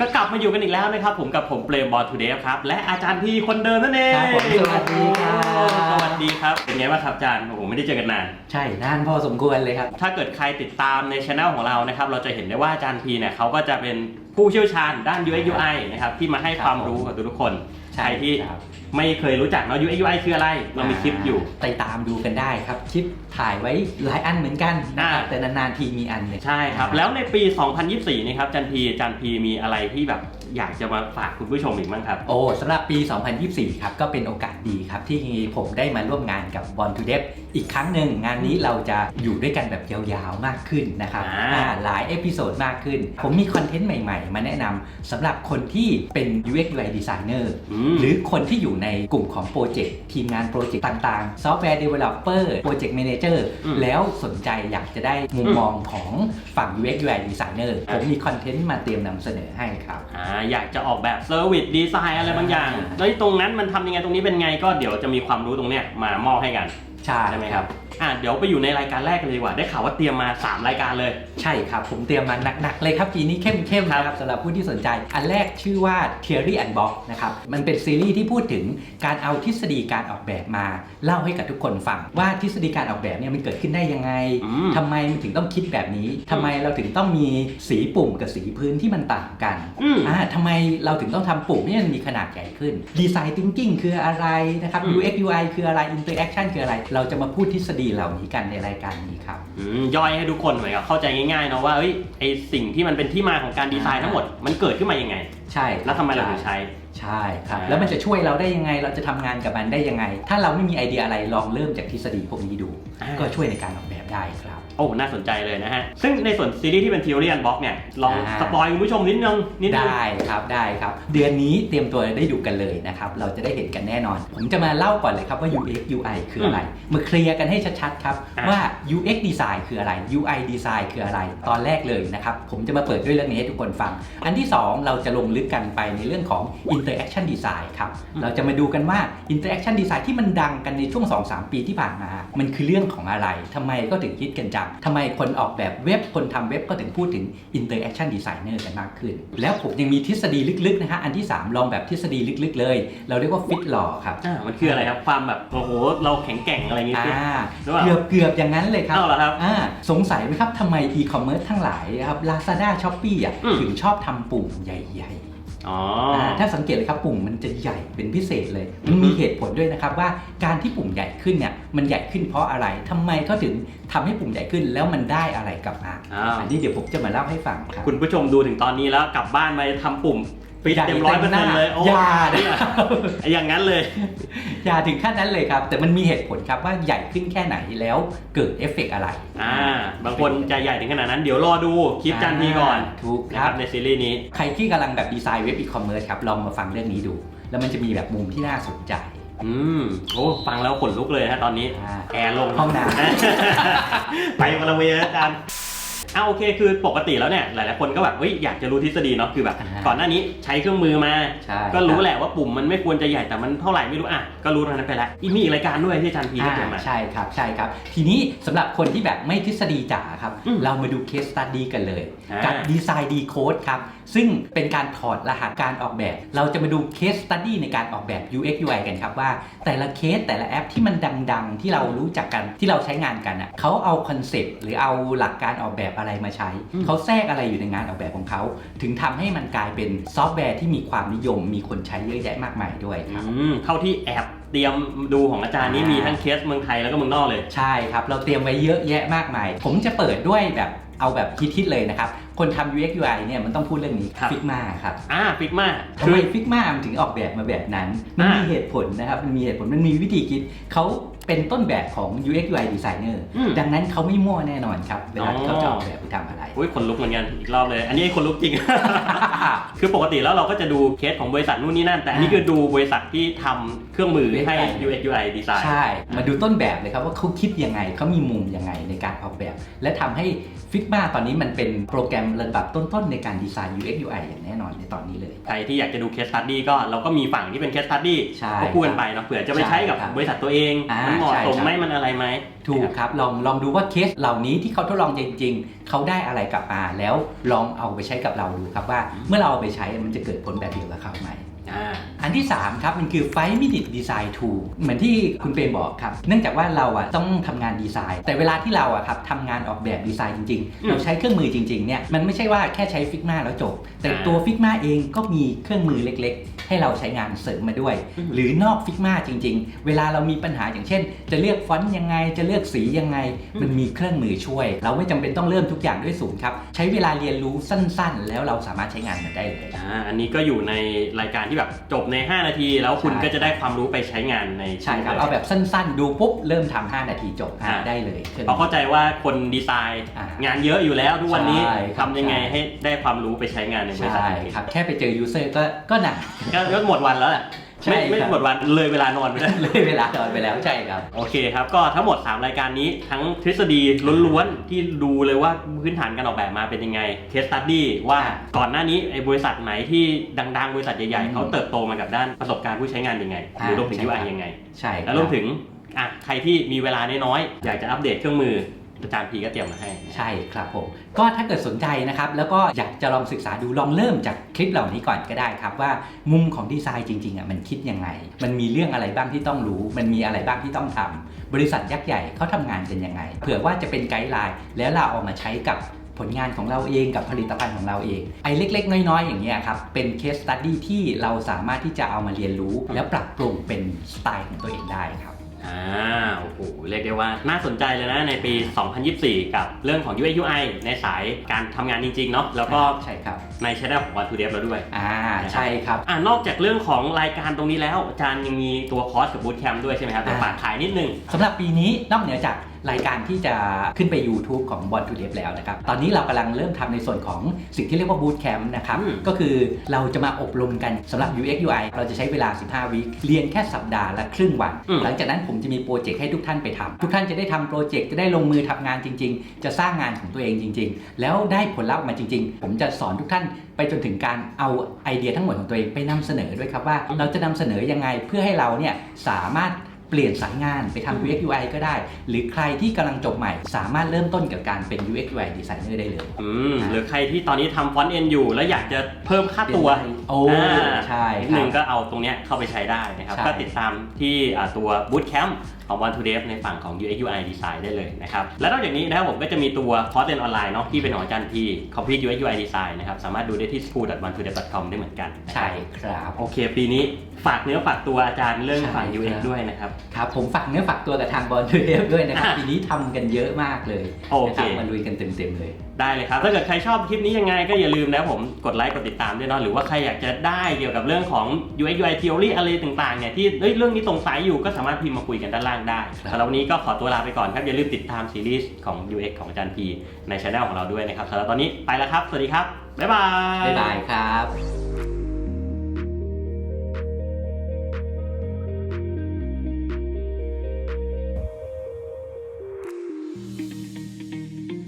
ก็กลับมาอยู่กันอีกแล้วนะครับ ผมกับผมเปรมบอลทูเดย์ครับ และอาจารย์พีคนเดิมนั่นเองครับผมสวัสดีครับ สวัสดีครับ เป็นไงบ้างครับอาจารย์โอ้โหไม่ได้เจอกันนาน ใช่นานพอสมควรเลยครับ ถ้าเกิดใครติดตามในช anel ของเรานะครับ เราจะเห็นได้ว่าอาจารย์พีเนี่ยเขาก็จะเป็น ผู้เชี่ยวชาญด้าน UX UI นะครับที่มาให้ความรู้กับทุกๆคนใครที่ครับไม่เคยรู้จักเนาะ UX UI คืออะไร เรามีคลิปอยู่ ไปตามดูกันได้ครับ คลิปถ่ายไว้หลายอันเหมือนกันนะครับอ่าแต่นานๆทีมีอันหนึ่งใช่ครับ แล้วในปี 2024นี่ครับอาจารย์พีอาจารย์พีมีอะไรที่แบบ อยากจะมาฝากคุณผู้ชมอีกบ้างครับ โอ้สำหรับปี 2024 ครับ ก็เป็นโอกาสดีครับ ที่ผมได้มาร่วมงานกับ Born to Dev อีกครั้งหนึ่งงานนี้เราจะอยู่ด้วยกันแบบยาวๆมากขึ้นนะครับอ่า อ่าหลายเอพิโซดมากขึ้น ผมมีคอนเทนต์ใหม่ๆ มาแนะนำสำหรับคนที่เป็น UX UI designer อืม หรือคนที่อยู่ในกลุ่มของโปรเจกต์ทีมงานโปรเจกต์ต่างๆ ซอฟต์แวร์ Developer โปรเจกต์ Manager อืมแล้วสนใจอยากจะได้มุมมองของฝั่ง UX UI Designer อะผมมีคอนเทนต์มาเตรียมนำเสนอให้ครับ อ่าอยากจะออกแบบเซอร์วิสดีไซน์อะไรบางอย่าง แล้วตรงนั้นมันทำยังไงตรงนี้เป็นไงก็เดี๋ยวจะมีความรู้ตรงเนี้ยมามอบให้กัน ใช่ใช่ไหมครับอ่าเดี๋ยวไปอยู่ในรายการแรกกันเลยดีกว่า ได้ข่าวว่าเตรียมมา 3 รายการเลย ใช่ครับ ผมเตรียมมาหนักๆเลยครับปีนี้เข้มๆนะครับสำหรับผู้ที่สนใจ อันแรกชื่อว่า Theory and Box นะครับ มันเป็นซีรีส์ที่พูดถึงการเอาทฤษฎีการออกแบบมา เล่าให้กับทุกคนฟัง ว่าทฤษฎีการออกแบบเนี่ยมันเกิดขึ้นได้ยังไงอืม ทำไมมันถึงต้องคิดแบบนี้ทำไมเราถึงต้องมีสีปุ่มกับสีพื้นที่มันต่างกัน อืม อ่าทำไมเราถึงต้องทำปุ่มให้มันมีขนาดใหญ่ขึ้น Design Thinking คืออะไรนะครับ อืม UX UI คืออะไร Interaction คืออะไรเราจะมาพูดทฤษฎีเหล่านี้กันในรายการนี้ครับ ย่อยให้ทุกคนเหมือนกับเข้าใจง่ายๆเนาะว่าเอ้ยไอสิ่งที่มันเป็นที่มาของการดีไซน์ทั้งหมดมันเกิดขึ้นมายังไง ใช่คบแล้วทำไมเราถึงใช้ ใช่ครับอ่าแล้วมันจะช่วยเราได้ยังไง เราจะทำงานกับมันได้ยังไง ถ้าเราไม่มีไอเดียอะไรลองเริ่มจากทฤษฎีพวกนี้ดู อ่า ก็ช่วยในการออกแบบได้ครับ โอ้ น่าสนใจเลยนะฮะ ซึ่งในส่วนซีรีส์ที่เป็น Theory and Box เนี่ย ลองอ่า สปอยคุณผู้ชมนิดนึงนิดนึง ได้ครับได้ครับ เดือนนี้เตรียมตัวได้ดูกันเลยนะครับ เราจะได้เห็นกันแน่นอน ผมจะมาเล่าก่อนเลยครับว่า UX UI คืออะไร มาเคลียร์กันให้ชัดๆครับ อะ ว่า UX design คืออะไร UI design คืออะไร ตอนแรกเลยนะครับ ผมจะมาเปิดด้วยเรื่องนี้ให้ทุกคนฟัง อันที่ 2 เราจะลงลึกกันไปในเรื่องของ interaction design ครับเราจะมาดูกันว่า interaction design ที่มันดังกันในช่วง 2-3 ปีที่ผ่านมา มันคือเรื่องของอะไรทำไมก็ถึงคิดกันจังทำไมคนออกแบบเว็บคนทำเว็บก็ถึงพูดถึง interaction designer กันมากขึ้น แล้วผมยังมีทฤษฎีลึกๆนะฮะอันที่ 3 ลองแบบทฤษฎีลึกๆ เลย เราเรียกว่า fit law ครับอ่ามันคืออะไรครับความแบบโอ้โหเราแข็งแกร่งอะไรอย่างงี้อ่าหรือเปล่าเกือบเกือบอย่างนั้นเลยครับเอ้าเหรอครับอ่าสงสัยไหมครับทำไม e-commerce ทั้งหลายครับ Lazada Shopee อะอืม ถึงชอบทำปุ่มใหญ่อ๋อๆาถ้าสังเกตเลยครับปุ่มมันจะใหญ่เป็นพิเศษเลย มันมีเหตุผลด้วยนะครับว่าการที่ปุ่มใหญ่ขึ้นเนี่ยมันใหญ่ขึ้นเพราะอะไรทำไมเขาถึงทำให้ปุ่มใหญ่ขึ้นแล้วมันได้อะไรกลับมาอ้าวอันนี้เดี๋ยวผมจะมาเล่าให้ฟังครับ คุณผู้ชมดูถึงตอนนี้แล้วกลับบ้านมาทำปุ่ม ฟิตเต็มร้อยเปอร์เซ็นต์เลยโอ้อย่าเนี่นะยอย่างนั้นเลย อย่าถึงขั้นนั้นเลยครับ แต่มันมีเหตุผลครับว่าใหญ่ขึ้นแค่ไหนแล้วเกิดเอฟเฟกต์อะไรอ่าบางคนจะใหญ่ถึงขนาดนั้นเดี๋ยวรอดูคลิปจันทีก่อนถูกนะคครัรับบในซีรีส์นี้ ใครที่กำลังแบบดีไซน์เว็บอีคอมเมิร์ซครับลองมาฟังเรื่องนี้ดู แล้วมันจะมีแบบมุมที่น่าสนใจอืมโอ้ฟังแล้วขนลุกเลยฮะตอนนี้อ่าแอร์ลงห้องน้ไปมาละเวนะอาจารย์ อ่าโอเคคือปกติแล้วเนี่ยหลายๆคนก็แบบเฮ้ยอยากจะรู้ทฤษฎีเนาะคือแบบอ่าก่อนหน้านี้ใช้เครื่องมือมา ใช่ก็รู้แหละว่าปุ่มมันไม่ควรจะใหญ่แต่มันเท่าไหร่ไม่รู้อะก็รู้เท่านั้นไปแล้วอีกมีอีกรายการด้วยที่อาจารย์พีได้อ่าเตรียมมา ใช่ครับใช่ครับ ทีนี้สำหรับคนที่แบบไม่ทฤษฎีจ๋าครับ อืมเรามาดูเคสตัดดี้กันเลย อ่ากั กับดีไซน์ดีโค้ดครับ ซึ่งเป็นการถอดรหัสการออกแบบ เราจะมาดูเคสตัดดี้ในการออกแบบ UX UI กันครับว่า แต่ละเคสแต่ละแอปที่มันดัง ๆ ที่เรารู้จักกันที่เราใช้งานกันอะเขาเอาคอนเซปต์หรือเอาหลักการออกแบบอะไรมาใช้อืมเขาแทรกอะไรอยู่ในงานออกแบบของเขา ถึงทำให้มันกลายเป็นซอฟต์แวร์ที่มีความนิยม มีคนใช้เยอะแยะมากมายด้วยครับอืมเท่าที่แอบเตรียมดูของอาจารย์นี้อ่ามีมีทั้งเคสเมืองไทยแล้วก็เมืองนอกเลย ใช่ครับ เราเตรียมไว้เยอะแยะมากมาย ผมจะเปิดด้วยแบบเอาแบบฮิตๆเลยนะครับ คนทำ UX UI เนี่ยมันต้องพูดเรื่องนี้ครับ Figma ครับ อ่าฟิกมาทำไม Figma มันถึงออกแบบมาแบบนั้น มันมีอ่าเหตุผลนะครับ มันมีเหตุผล มันมีวิธีคิดเขา เป็นต้นแบบของ UX UI designer อืม ดังนั้นเขาไม่มั่วแน่นอนครับ เวลาอ๋อเขาจะออกแบบหรือทำอะไร อุ้ยขนลุกเหมือนกันอีกรอบเลย อันนี้ขนลุกจริง คือปกติแล้วเราก็จะดูเคสของบริษัทนู่นนี่นั่น แต่อันนี้อ่าคือดูบริษัทที่ทำเครื่องมือให้เว็บไซต์ UX UI ดีไซน์ใช่ มาดูต้นแบบเลยครับว่าเขาคิดยังไง เขามีมุมยังไงในการออกแบบ และทำให้ Figma ตอนนี้มันเป็นโปรแกรมระดับต้นๆในการดีไซน์ UX UI อย่างแน่นอนในตอนนี้เลย ใครที่อยากจะดูเคสตัดดี้ก็เราก็มีฝั่งที่เป็นเคสตัดดี้ใช่ก็พูดกันไปเนาะเผื่อจะไปใช้กับใช่ครับบริษัทตัวเอง อ่ามันเหมาะใช่สมครับไหมมันอะไรไหมถูกครับลองลองดูว่าเคสเหล่านี้ที่เขาทดลองจริง ๆ เขาได้อะไรกลับมาแล้วลองเอาไปใช้กับเราดูครับว่า เมื่อเราเอาไปใช้มันจะเกิดผลแบบเดียวกับเขาไหมอ่า อันที่ 3 ครับ มันคือ 5 minute design tool เหมือนที่คุณเปรมบอกครับ เนื่องจากว่าเราอะต้องทำงานดีไซน์ แต่เวลาที่เราอะครับทำงานออกแบบดีไซน์จริงอืมๆเราใช้เครื่องมือจริงๆเนี่ยมันไม่ใช่ว่าแค่ใช้ฟิกมาแล้วจบ แต่อ่าตัวฟิกมาเองก็มีเครื่องมือเล็กๆ ให้เราใช้งานเสริมมาด้วยอืมหรือนอกฟิกมาจริง ๆ เวลาเรามีปัญหาอย่างเช่น จะเลือกฟอนต์ยังไงจะเลือกสียังไง มันมีเครื่องมือช่วย เราไม่จำเป็นต้องเริ่มทุกอย่างด้วยศูนย์ครับใช้เวลาเรียนรู้สั้นๆ แล้วเราสามารถใช้งานมันได้เลยอ่าอันนี้ก็อยู่ในรายการที่แบบจบใน5 นาที แล้วคุณใช่ก็จะได้ความรู้ไปใช้งานในใช่ครับชีเอาวิตลยแบบสั้นๆ ดูปุ๊บ เริ่มทำ5นาทีจบอะอ่าได้เลยครื่องเพราะเข้าใจว่าคนดีไซน์อ่างานเยอะอยู่แล้วทุกวันนี้ใช่ครับทำยังไงใช่ให้ได้ความรู้ไปใช้งานในบริษัทใช่ครับ แค่ไปเจอยูเซอร์ก็ก็หนักก็ก็หมดวันแล้วแหละ ใช่ไม่ไม่ครับหมดวันเลยเวลานอนไปแล้ว เลยเวลาตอนไปแล้วใช่ครับ โอเคครับ ก็ทั้งหมด 3 รายการนี้ทั้งทฤษฎีล้วนๆ ที่ดูเลยว่าพื้นฐานการออกแบบมาเป็นยังไงเคสตัดดี้ว่าก่อนหน้านี้ไอ้บริษัทไหนที่ดังๆ บริษัทใหญ่อืมๆเขาเติบโตมากับด้านประสบการณ์ผู้ใช้งานยังไง หรือรวมถึง ใช่ UI ครับยังไง ใช่คบ แล้วรวมถึงอะใครที่มีเวลาน้อยๆอยากจะอัปเดตเครื่องมือ อาจารย์พีก็เตรียมมาให้ ใช่ครับผม ก็ถ้าเกิดสนใจนะครับ แล้วก็อยากจะลองศึกษาดูลองเริ่มจากคลิปเหล่านี้ก่อนก็ได้ครับ ว่ามุมของดีไซน์จริงๆอะมันคิดยังไง มันมีเรื่องอะไรบ้างที่ต้องรู้ มันมีอะไรบ้างที่ต้องทำบริษัทยักษ์ใหญ่เขาทำงานกันยังไง เผื่อว่าจะเป็นไกด์ไลน์แล้วเราเอามาใช้กับผลงานของเราเองกับผลิตภัณฑ์ของเราเอง ไอ้เล็ก ๆ น้อย ๆ อย่างเงี้ยครับ เป็นเคสตัดดี้ที่เราสามารถที่จะเอามาเรียนรู้ แล้วปรับปรุงเป็นสไตล์ของตัวเองได้ครับ รียกได้ว่าน่าสนใจเลยนะในปี 2024 กับเรื่องของ UI UI ในสายการทำงานจริงๆเนาะแล้วก็ใช่ครับในช anel ของ One to Dev เราด้วย อ่าใช่ครับ อ่านอกจากเรื่องของรายการตรงนี้แล้วอาจารย์ยังมีตัวคอร์สกับบูตแคมป์ด้วยใช่ไหมครับเดี๋ยวอ่า ฝากขายนิดนึง สำหรับปีนี้นอกเหนือจากรายการที่จะขึ้นไป YouTube ของ b o n to d e v แล้วนะครับ ตอนนี้เรากำลังเริ่มทำในส่วนของสิ่งที่เรียกว่า Boot Camp นะครับ อืม ก็คือเราจะมาอบรมกันสำหรับ UX UI เราจะใช้เวลา 15 วิเรียนแค่สัปดาห์ละครึ่งวันหลังจากนั้นผมจะมีโปรเจกต์ให้ทุกท่านไปทำทุกท่านจะได้ทำโปรเจกต์จะได้ลงมือทำงานจริง ๆ จะสร้างงานของตัวเองจริง ๆ แล้วได้ผลลัพธ์มาจริง ๆ ผมจะสอนทุกท่านไปจนถึงการเอาไอเดียทั้งหมดของตัวเองไปนำเสนอด้วยครับว่าเราจะนำเสนอยังไงเพื่อให้เราเนี่ยสามารถเปลี่ยนสายงานไปทำ UX UI ก็ได้ หรือใครที่กำลังจบใหม่ สามารถเริ่มต้นกับการเป็น UX UI designer ได้เลยอืมหรือใครที่ตอนนี้ทำฟอนต์เอ็นอยู่ แล้วอยากจะเพิ่มค่าตัวโอ้อ่าใช่นิดคนึรังบก็เอาตรงเนี้ยเข้าไปใช้ได้นะครับใช่ก็ติดตามที่อ่าตัวบูตแคมป์ ของ One to Dev ในฝั่งของ UX UI Design ได้เลยนะครับ และนอกจากนี้นะครับผมก็จะมีตัวคอร์สเรียนออนไลน์เนาะที่เป็นของอาจารย์พี Complete UX UI Design นะครับ สามารถดูได้ที่ school.one2dev.com ได้เหมือนกันนะครับใช่ครับโอเค ปีนี้ฝากเนื้อฝากตัวอาจารย์เรื่องฝั่งใช่ UX ครับด้วยนะครับครับผมฝากเนื้อฝากตัวกับทางบอลทูเดฟด้วยนะครับอะปีนี้ทำกันเยอะมากเลยโอเคนะครับมาลุยกันเต็มๆเลยได้เลยครับถ้าเกิดใครชอบคลิปนี้ยังไงก็อย่าลืมนะผมกดไลค์กดติดตามด้วยเนาะหรือว่าใครอยากจะได้เกี่ยวกับเรื่องของ UX UI theory อะไรต่างๆเนี่ยที่เอ้ยเรื่องนี้สงสัยอยู่ก็สามารถพิมพ์มาคุยกันด้านล่างได้ครับสำหรับวันนี้ก็ขอตัวลาไปก่อนครับ อย่าลืมติดตามซีรีส์ของ UX ของอาจารย์พีในช anel ของเราด้วยนะครับสำหรับตอนนี้ไปแล้วครับ สวัสดีครับ บ๊ายบาย บ๊ายบายครับ